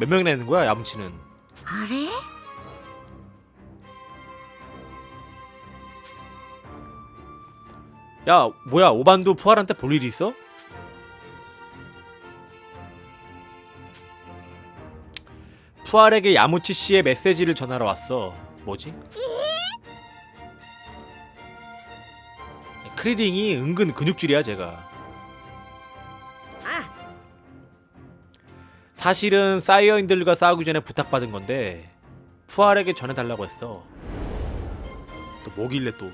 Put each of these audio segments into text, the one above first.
몇 명이나 있는 거야 야무치는 あれ야 뭐야 오반도 푸알한테 볼 일이 있어? 푸알에게 야무치 씨의 메시지를 전하러 왔어 뭐지? 크리링이 은근 근육질이야 제가 사실은 사이어인들과 싸우기 전에 부탁받은 건데 푸알에게 전해달라고 했어. 또 뭐길래 또?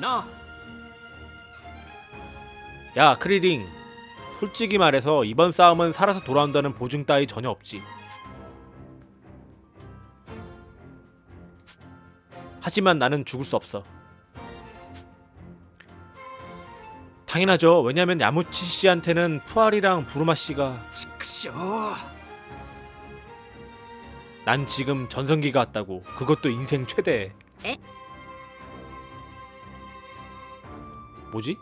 な야 크리링. 솔직히 말해서 이번 싸움은 살아서 돌아온다는 보증 따위 전혀 없지. 하지만 나는 죽을 수 없어 당연하죠. 왜냐하면 야무치 씨한테는 푸알이랑 부르마 씨가 시크쇼. 난 지금 전성기가 왔다고. 그것도 인생 최대. 에? 뭐지?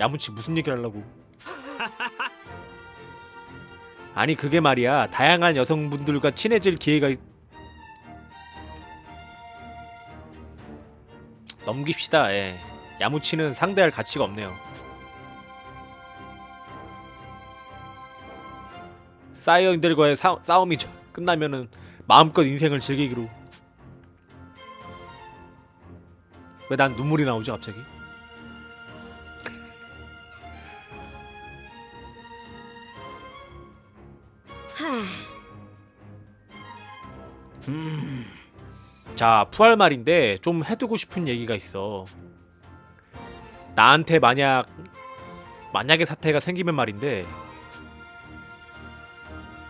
야무치 무슨 얘기를 하려고? 아니 그게 말이야. 다양한 여성분들과 친해질 기회가 있... 넘깁시다. 예. 야무치는 상대할 가치가 없네요. 사이어인들과의 사, 싸움이 저- 끝나면은 마음껏 인생을 즐기기로 왜 난 눈물이 나오지 갑자기? 자, 푸알 말인데 좀 해두고 싶은 얘기가 있어. 나한테 만약 만약에 사태가 생기면 말인데.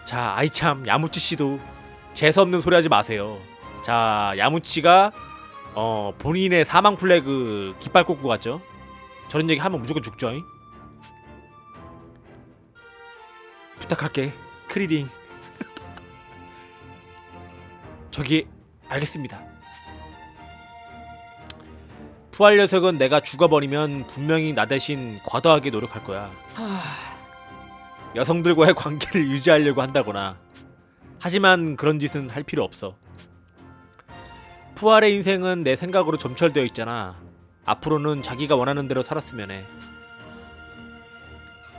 자, 아이 참 야무치 씨도 재수 없는 소리 하지 마세요. 자, 야무치가 어 본인의 사망 플래그 깃발 꽂고 갔죠. 저런 얘기 하면 무조건 죽죠. 잉? 부탁할게, 크리링. 저기 알겠습니다. 푸알 녀석은 내가 죽어버리면 분명히 나 대신 과도하게 노력할 거야. 여성들과의 관계를 유지하려고 한다거나. 하지만 그런 짓은 할 필요 없어. 푸알의 인생은 내 생각으로 점철되어 있잖아. 앞으로는 자기가 원하는 대로 살았으면 해.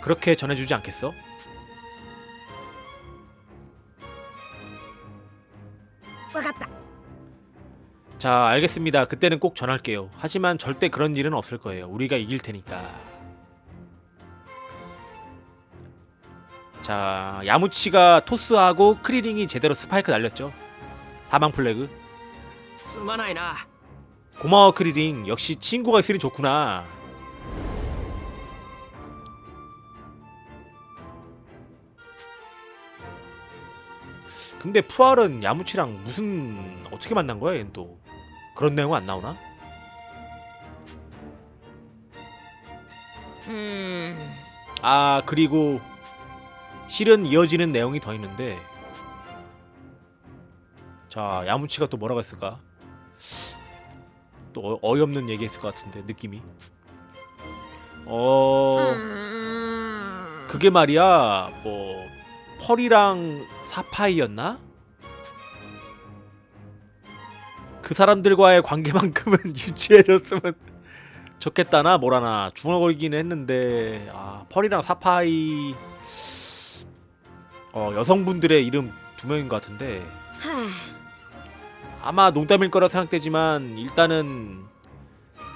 그렇게 전해주지 않겠어? 와갔다. 자 알겠습니다. 그때는 꼭 전할게요. 하지만 절대 그런 일은 없을 거예요. 우리가 이길 테니까. 자 야무치가 토스하고 크리링이 제대로 스파이크 날렸죠. 사망 플래그. 고마워 크리링. 역시 친구가 있으니 좋구나. 근데 푸알은 야무치랑 무슨 어떻게 만난 거야 얘는 또? 그런 내용은 안 나오나? 음... 아 그리고 실은 이어지는 내용이 더 있는데. 자 야무치가 또 뭐라고 했을까? 또 어, 어이없는 얘기 했을 것 같은데 느낌이. う어ーん 그게 말이야 뭐 펄이랑 사파이였나? 그 사람들과의 관계만큼은 유지해줬으면 좋겠다나 뭐라나 중얼거리기는 했는데 아 펄이랑 사파이 어 여성분들의 이름 두 명인 것 같은데. は 아마 농담일 거라 생각되지만 일단은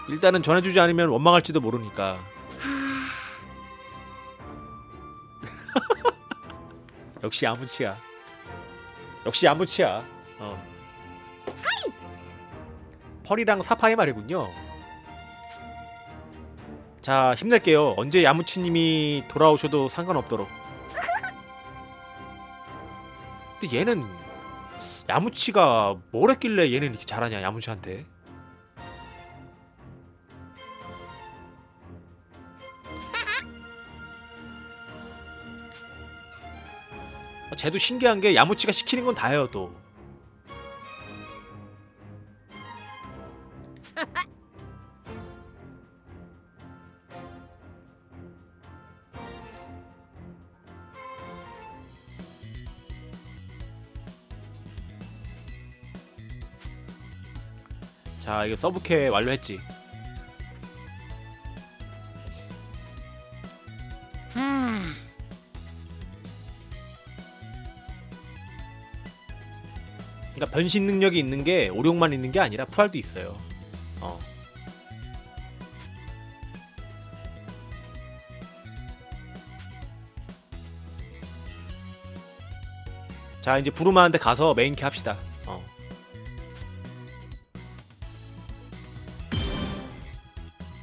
일단은 전해주지 않으면 원망할지도 모르니까. 역시 아무치야. 역시 아무치야. 어. 펄이랑 사파이 말이군요. 자 힘낼게요. 언제 야무치님이 돌아오셔도 상관없도록 근데 얘는 야무치가 뭘 했길래 얘는 이렇게 잘하냐 야무치한테? 아, 쟤도 신기한 게 야무치가 시키는 건다 해요 또 이거 서브캐 완료했지. 아, 그러니까 변신 능력이 있는 게 오룡만 있는 게 아니라 풀알도 있어요. 어. 자 이제 부르마한테 가서 메인 캐 합시다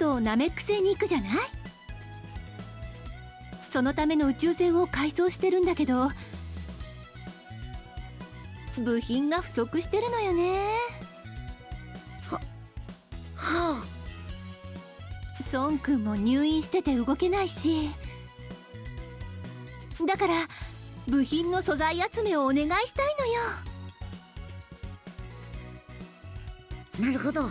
今度ナメック星に行くじゃない？そのための宇宙船を改装してるんだけど部品が不足してるのよね。ははあ。孫君も入院してて動けないし。だから部品の素材集めをお願いしたいのよ。なるほど。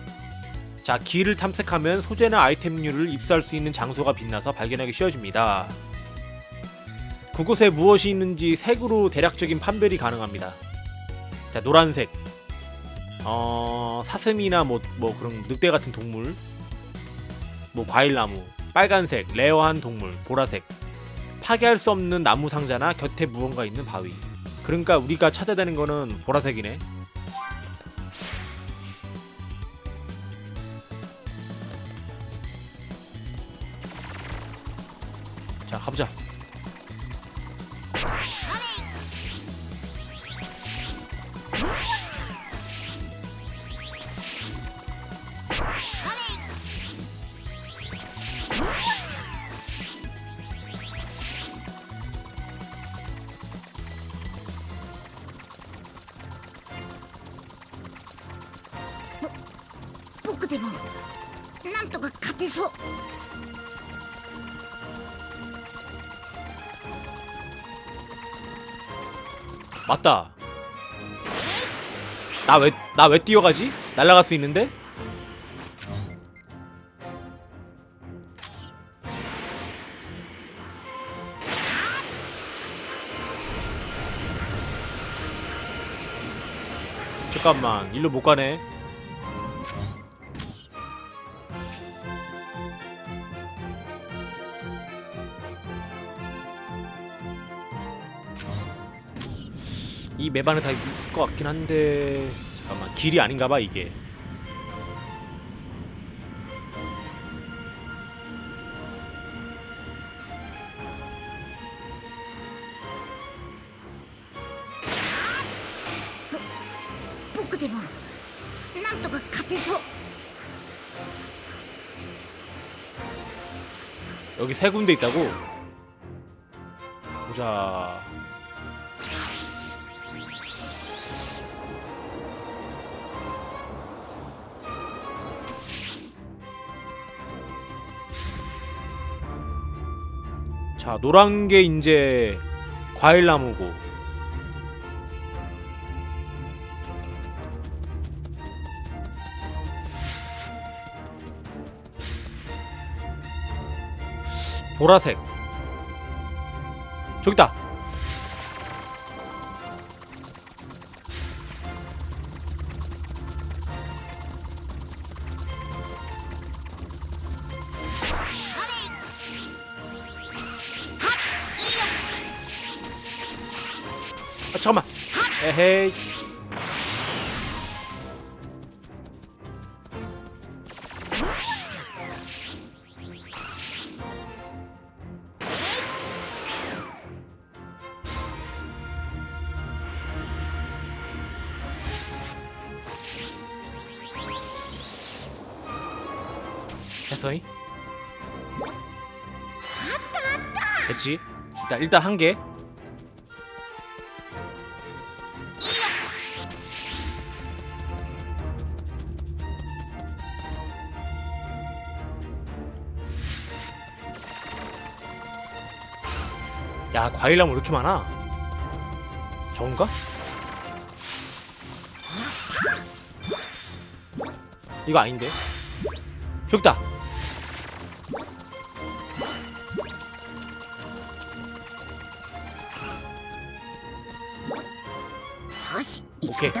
자 길을 탐색하면 소재나 아이템류를 입수할 수 있는 장소가 빛나서 발견하기 쉬워집니다. 그곳에 무엇이 있는지 색으로 대략적인 판별이 가능합니다. 자 노란색. 어 사슴이나 뭐, 뭐 그런 늑대 같은 동물. 뭐 과일나무. 빨간색 레어한 동물. 보라색. 파괴할 수 없는 나무 상자나 곁에 무언가 있는 바위. 그러니까 우리가 찾아야 되는 거는 보라색이네. 나 왜 뛰어가지? 날아갈 수 있는데? 잠깐만 일로 못 가네. 이 맵 안에 다 있을 것 같긴 한데 잠깐만 길이 아닌가봐 이게. 여기 세 군데 있다고? 보자. 자 노란 게 이제 과일 나무고. 보라색. 저기 있다 했어잉? 됐지? 일단 일단 한 개. 야 과일나무 왜 이렇게 많아? 저건가? 이거 아닌데? 저기다. 見つけ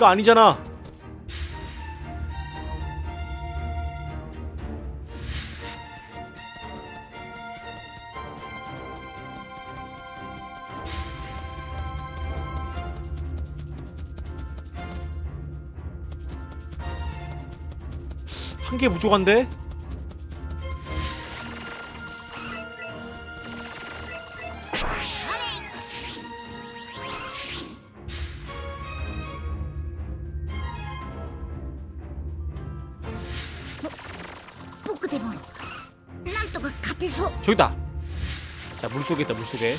이거 아니잖아. 한 개 부족한데? 저기다. 자 물속에 있다 물속에.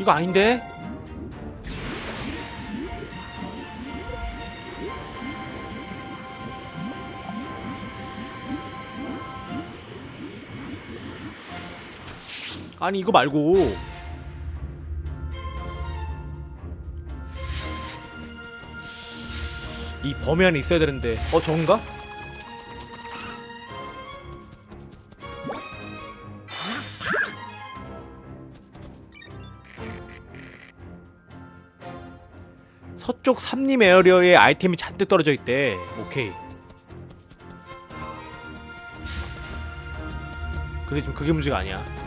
이거 아닌데? 아니 이거 말고. 이 범위 안에 있어야 되는데. 어 저건가? 서쪽 삼림 에어리어에 아이템이 잔뜩 떨어져 있대. 오케이. 근데 지금 그게 문제가 아니야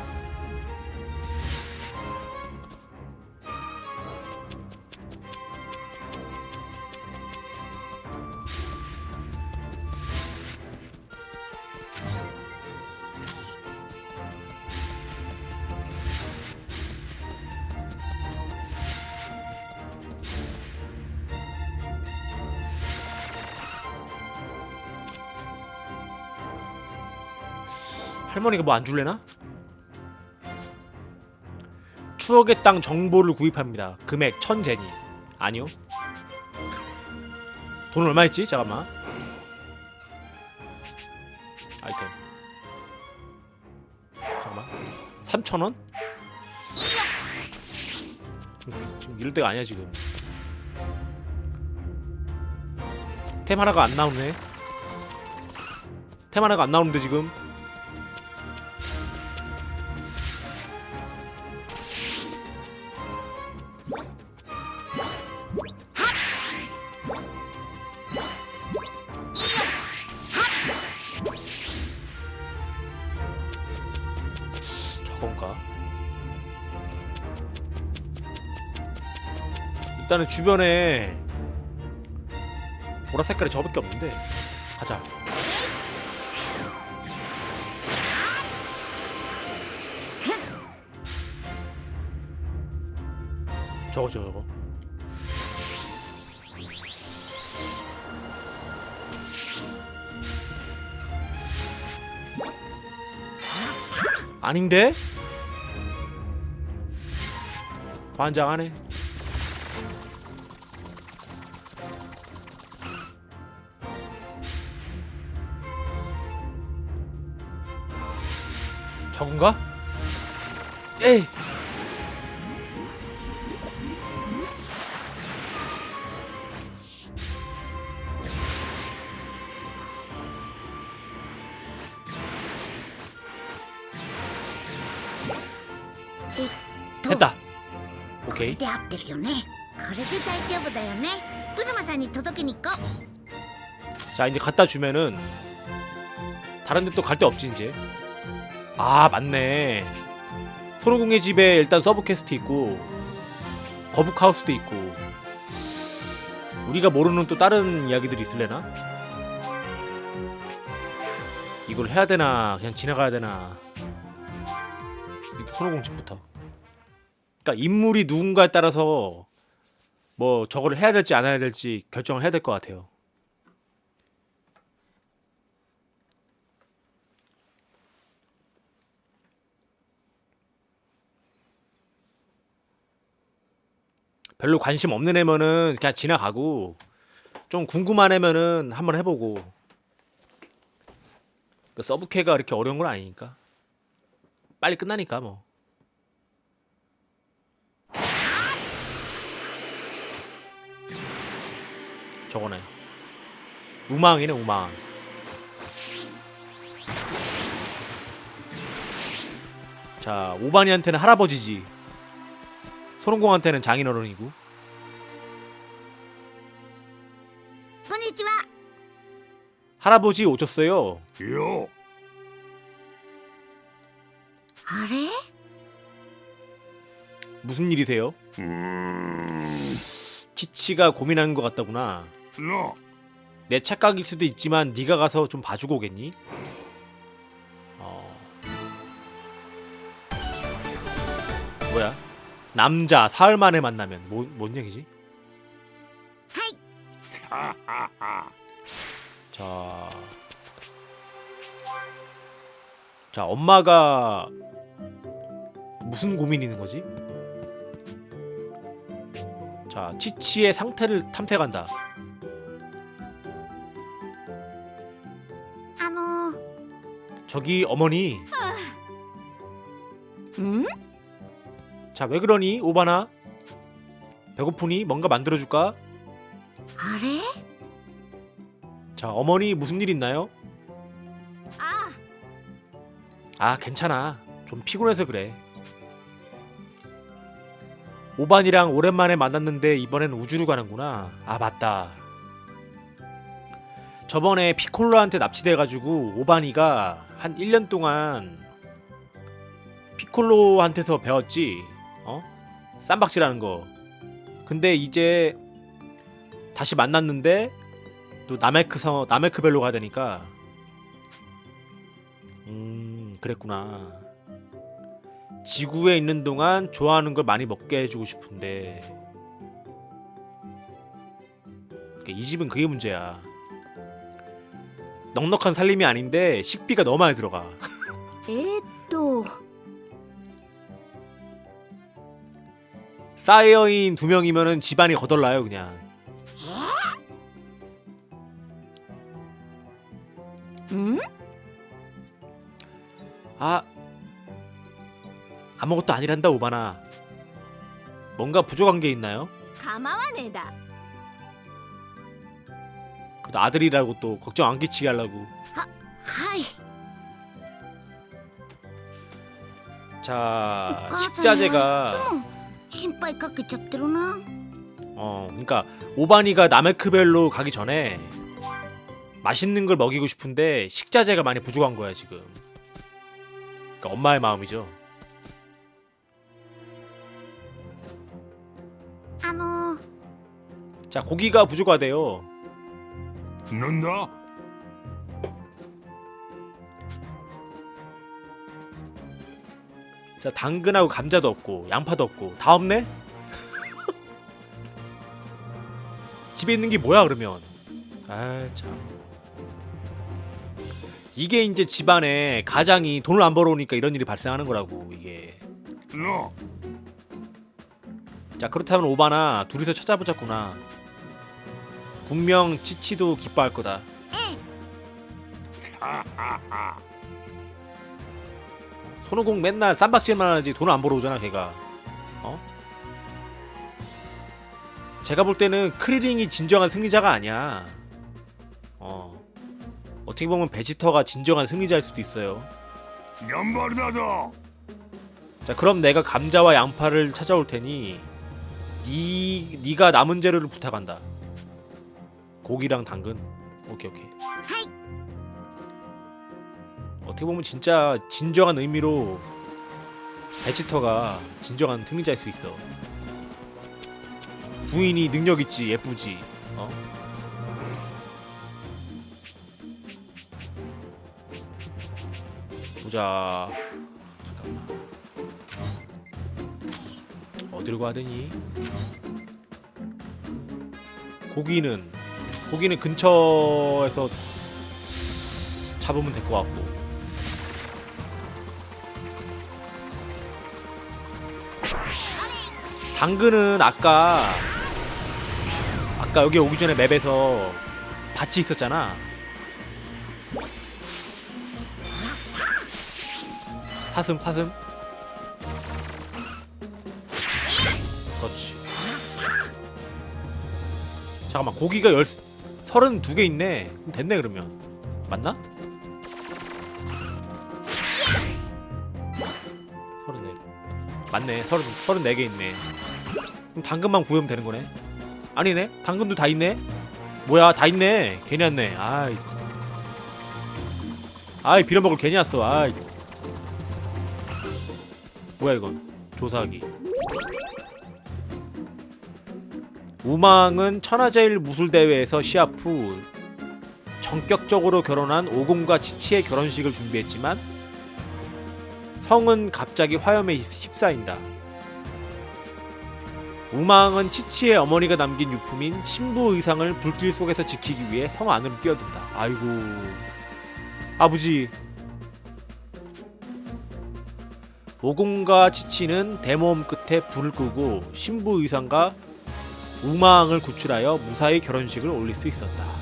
할머니가 뭐안 줄래나? 추억의 땅 정보를 구입합니다. 금액 1000제니. 아니요. 돈 얼마 있지? 잠깐만. 아이템. 잠깐만. 3000원? 지금 이럴 때가 아니야, 지금. 템 하나가 안 나오네. 템 하나가 안 나오는데 지금. 일단은 주변에 보라 색깔이 저밖에 없는데 가자. 저거 저거. 아닌데? 반장하네. 저건가? 에이! 됐다! これ OK で合ってるよねこれで大丈夫だよねブルマさんに届けに行こう자 이제 갖다 주면은 다른 데 또 갈 데 없지 이제 아 맞네. 손오공의 집에 일단 서브 퀘스트 있고 거북하우스도 있고. 우리가 모르는 또 다른 이야기들이 있을래나? 이걸 해야 되나? 그냥 지나가야 되나? 일단 손오공 집부터. 그러니까 인물이 누군가에 따라서 뭐 저거를 해야 될지 안 해야 될지 결정을 해야 될 것 같아요 별로 관심 없는 애면은 그냥 지나가고 좀 궁금한 애면은 한번 해보고. 그 서브캐가 이렇게 어려운 건 아니니까. 빨리 끝나니까 뭐. 저거네. 우망이네 우망. 자 오바니한테는 할아버지지 소롱공한테는 장인어른이고. 할아버지 오셨어요. 요. 아래? 무슨 일이세요? 음... 치치가 고민하는 것 같다구나. No. 내 착각일 수도 있지만 네가 가서 좀 봐주고 오겠니? 어... 뭐야? 남자 사흘 만에 만나면 뭐, 뭔 얘기지? はい 자... 자 엄마가 무슨 고민이 있는 거지? 자 치치의 상태를 탐색한다 あのー 저기 어머니 ん 자 왜 그러니 오바나 배고프니 뭔가 만들어줄까? あれ 자 어머니 무슨 일 있나요? あ 아 괜찮아 좀 피곤해서 그래 오반이랑 오랜만에 만났는데 이번엔 우주로 가는구나 아 맞다 저번에 피콜로한테 납치돼가지고 오반이가 한 1년 동안 피콜로한테서 배웠지 어? 쌈박질하는 거 근데 이제 다시 만났는데 또 나메크 성 나메크벨로 가야 되니까 음, 그랬구나. 지구에 있는 동안 좋아하는 걸 많이 먹게 해주고 싶은데 그러니까 이 집은 그게 문제야. 넉넉한 살림이 아닌데 식비가 너무 많이 들어가. 사이어인 두 명이면은 집안이 거덜나요 그냥. 음? 아 아무것도 아니란다 오바나. 뭔가 부족한 게 있나요? 가마와네다. 그도 아들이라고 또 걱정 안 끼치게 하려고. 하, 하이. 자 식자재가. はいつも心配かけちゃってるな 어, 그러니까 오바니가 나메크벨로 가기 전에 맛있는 걸 먹이고 싶은데 식자재가 많이 부족한 거야 지금. 그러니까 엄마의 마음이죠. あのー 자 고기가 부족하대요. なんだ 자, 당근하고 감자도 없고 양파도 없고 다 없네? 집에 있는 게 뭐야 그러면? 아 참. 이게 이제 집안에 가장이 돈을 안 벌어오니까 이런 일이 발생하는 거라고 이게. 자 그렇다면 오바나 둘이서 찾아보자꾸나. 분명 치치도 기뻐할 거다. 아, 아, 아. 손오공 맨날 쌈박질만 하지 돈 안 벌어오잖아 걔가. 어? 제가 볼 때는 크리링이 진정한 승리자가 아니야. 어. 어떻게 보면 베지터가 진정한 승리자일 수도 있어요. 연발이다자 자 그럼 내가 감자와 양파를 찾아올 테니 니, 니가 남은 재료를 부탁한다. 고기랑 당근. 오케이 오케이. 어떻게 보면 진짜 진정한 의미로 베지터가 진정한 승리자일 수 있어. 부인이 능력 있지 예쁘지. 어? 보자. 잠깐만. 어디로 가야 되니? 고기는 고기는 근처에서 잡으면 될 것 같고. 당근은 아까 아까 여기 오기 전에 맵에서 밭이 있었잖아. 사슴 사슴. 그렇지. 잠깐만 고기가 열 서른 두 개 있네. 됐네 그러면 맞나? 서른 네. 맞네. 서른 서른 네 개 있네. 그럼 당근만 구우면 되는 거네. 아니네. 당근도 다 있네. 뭐야 다 있네. 괜히 왔네. 아이. 아이 빌어먹을 괜히 왔어. 아이. 뭐야 이건? 조사하기. 우망은 천하제일 무술 대회에서 시합 후 전격적으로 결혼한 오공과 치치의 결혼식을 준비했지만 성은 갑자기 화염에 휩싸인다. 우망은 치치의 어머니가 남긴 유품인 신부 의상을 불길 속에서 지키기 위해 성 안으로 뛰어든다. 아이고. 아버지. 오공과 치치는 대모험 끝에 불을 끄고 신부 의상과 우망을 구출하여 무사히 결혼식을 올릴 수 있었다.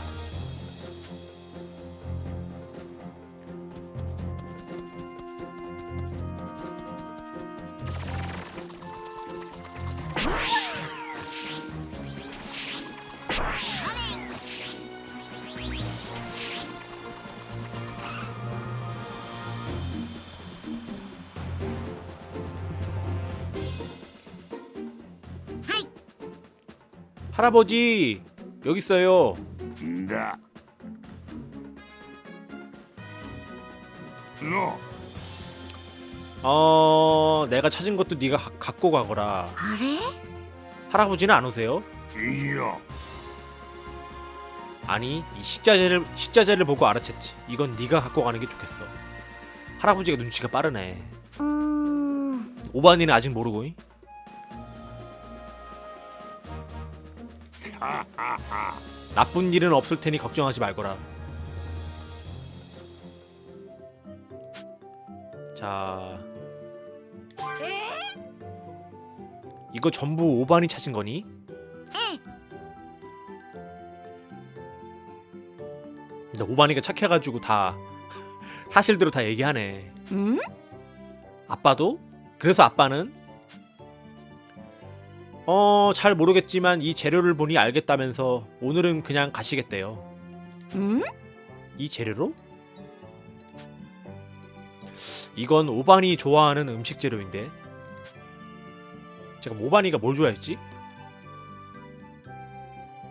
할아버지 여기 있어요. 나. 너. 어 내가 찾은 것도 네가 가- 갖고 가거라. あれ 할아버지는 안 오세요? 이요. 아니 이 식자재를 식자재를 보고 알아챘지. 이건 네가 갖고 가는 게 좋겠어. 할아버지가 눈치가 빠르네. うーん 오반이는 아직 모르고. 나쁜 일은 없을 테니 걱정하지 말거라. 자. 이거 전부 오반이 찾은 거니? 근데 오반이가 착해가지고 다 사실대로 다 얘기하네. 음? 아빠도? 그래서 아빠는 어, 잘 모르겠지만 이 재료를 보니 알겠다면서 오늘은 그냥 가시겠대요. ん 이 재료로? 이건 오반이 좋아하는 음식 재료인데. 제가 오반이가 뭘 좋아했지?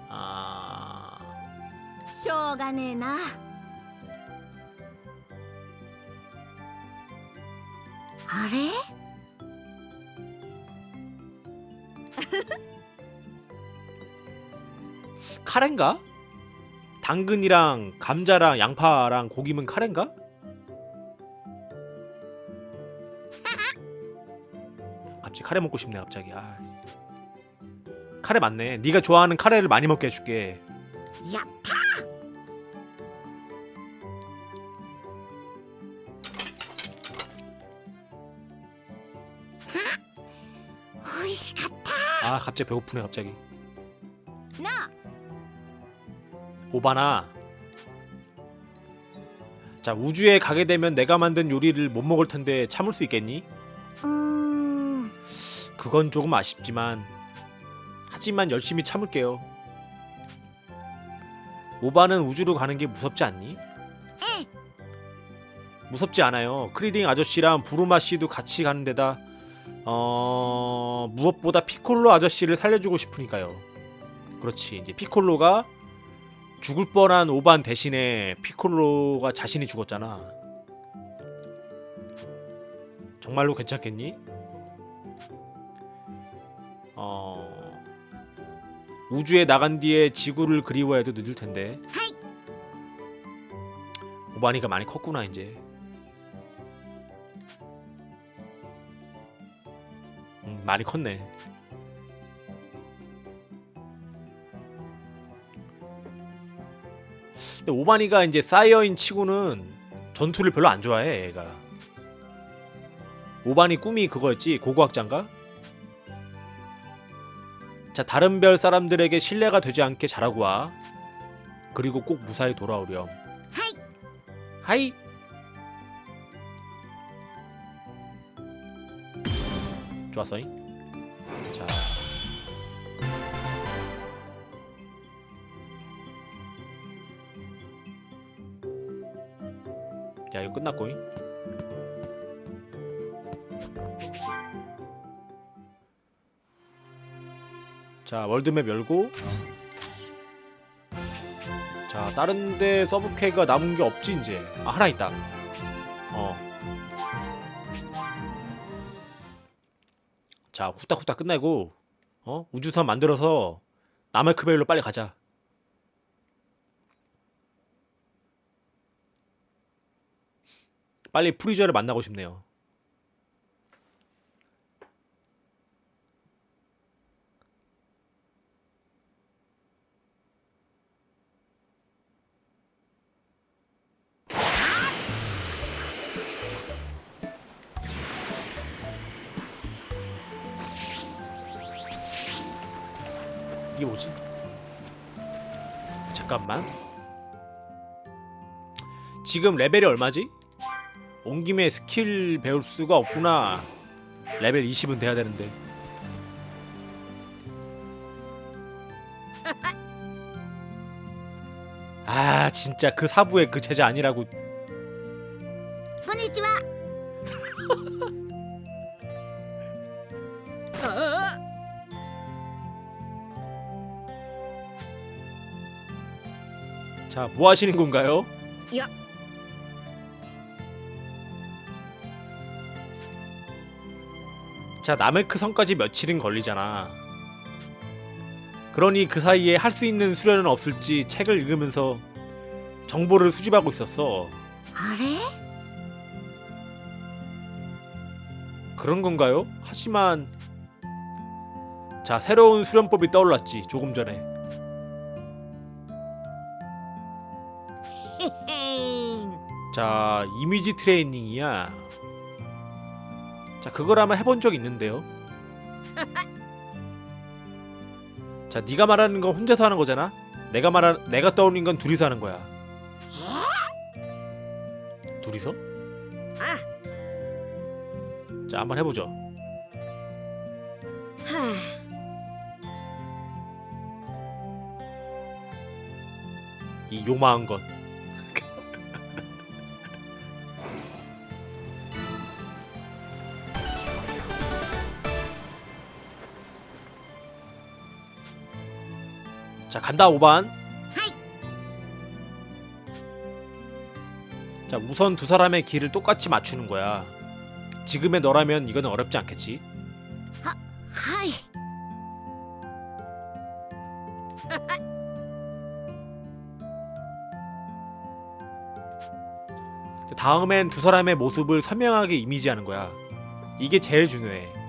아, しょうがねえな あれ 카레인가? 당근이랑 감자랑 양파랑 고기면 카레인가? 갑자기 카레 먹고 싶네 갑자기 아. 카레 맞네 네가 좋아하는 카레를 많이 먹게 해줄게 야파! 아 갑자기 배고프네 갑자기 오바나 자 우주에 가게 되면 내가 만든 요리를 못 먹을 텐데 참을 수 있겠니? 음... 그건 조금 아쉽지만 하지만 열심히 참을게요 오바는 우주로 가는 게 무섭지 않니? 응. 무섭지 않아요 크리딩 아저씨랑 부르마 씨도 같이 가는 데다 어... 무엇보다 피콜로 아저씨를 살려주고 싶으니까요 그렇지 이제 피콜로가 죽을 뻔한 오반 대신에 피콜로가 자신이 죽었잖아. 정말로 괜찮겠니? 어 우주에 나간 뒤에 지구를 그리워해도 늦을 텐데. 오반이가 많이 컸구나 이제. 음, 많이 컸네. 근데 오바니가 이제 사이어인 치고는 전투를 별로 안 좋아해, 얘가. 오바니 꿈이 그거였지, 고고학자인가? 자, 다른 별 사람들에게 신뢰가 되지 않게 잘하고 와. 그리고 꼭 무사히 돌아오렴. 하이. 하이. 좋았어잉. 자, 이거 끝났고잉. 자, 월드맵 열고 자, 다른 데 서브퀘가 남은 게 없지 이제. 아, 하나 있다. 어. 자, 후딱후딱 끝내고 어? 우주선 만들어서 나메크베일로 빨리 가자. 빨리 프리저를 만나고 싶네요. 이게 뭐지? 잠깐만. 지금 레벨이 얼마지? 온 김에 스킬 배울 수가 없구나. 레벨 20은 돼야 되는데. 아 진짜 그 사부의 그 제자 아니라고. 고니치와 자, 뭐 하시는 건가요? 야, 자 나메크 성까지 며칠은 걸리잖아. 그러니 그 사이에 할 수 있는 수련은 없을지 책을 읽으면서 정보를 수집하고 있었어. あれ 그런 건가요? 하지만 자 새로운 수련법이 떠올랐지 조금 전에 へへん 자 이미지 트레이닝이야 자 그걸 아마 해본 적 있는데요. 자 네가 말하는 건 혼자서 하는 거잖아? 내가 말하 내가 떠올린 건 둘이서 하는 거야. 둘이서? 아. 자 한번 해보죠. 이 요망한 것 간다 오반. 하이. 자 우선 두 사람의 길을 똑같이 맞추는 거야. 지금의 너라면 이거는 어렵지 않겠지? はい 다음엔 두 사람의 모습을 선명하게 이미지하는 거야. 이게 제일 중요해